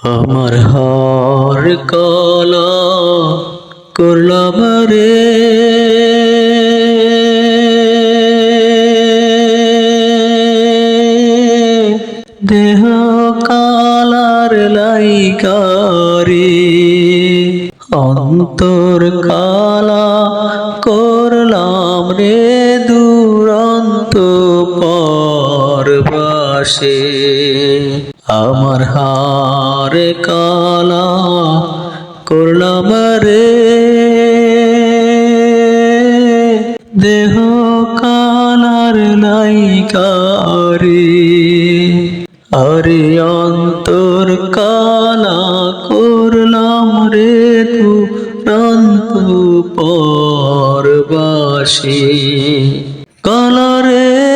আমার হার কলা করলাম রে। দেহ কালার লাইকারে অন্তর কালা করলাম রে। দুরন্ত পরবাসে আমার হার কালা করলাম রে। দেহ কালার নাইকারে আরে অন্তর কালা করলাম রে তু রন্ত পরবাসী। কালারে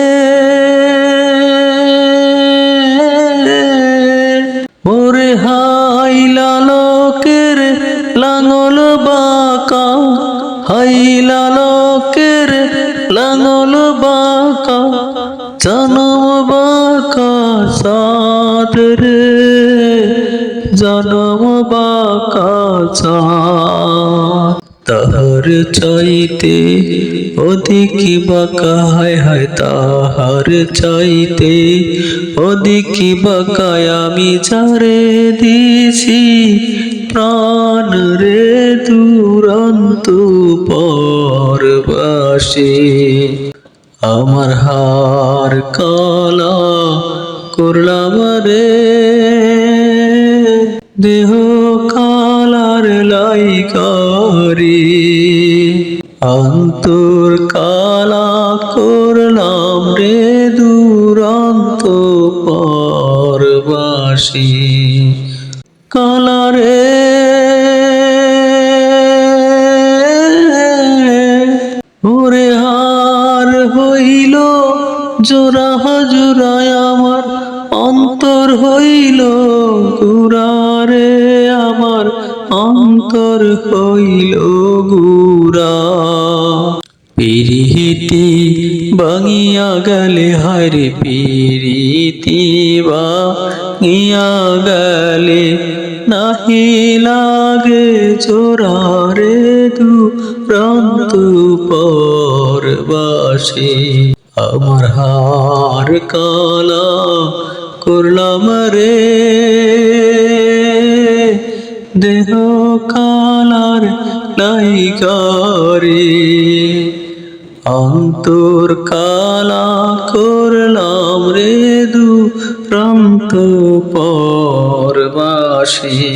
লাঙল বাঁকা হাইলা লোকের লাঙল বাঁকা, জনম বাঁকা সাদ রে, জনম বাঁকা তাহার চাইতে অধিক বাঁকা, হায় হায় তাহার চাইতে অধিক বাঁকায় আমি যারে দিছি প্রাণ রে দুরন্ত পরবাসী। আমার হার কালা করলাম রে। দেহ কালার লাইকারি। অন্তর কালা করলাম রে দুরন্ত পরবাসী। কালারে। ওরে হার হইল, জোড়া হাজুরায় আমার অন্তর হইল গুরারে আমার অন্তর হইল গুরা পিরিতি বাঙিয়া গেলে হারে পিরিতি বাঙিয়া গেলে নাহি লাগে চোরারে দু প্রান্ত পরবাসী। আমার হার কালা করলাম রে। দেহ কালার লাইকারে অন্তর কালা করলাম রে দু প্রান্ত পরবাসী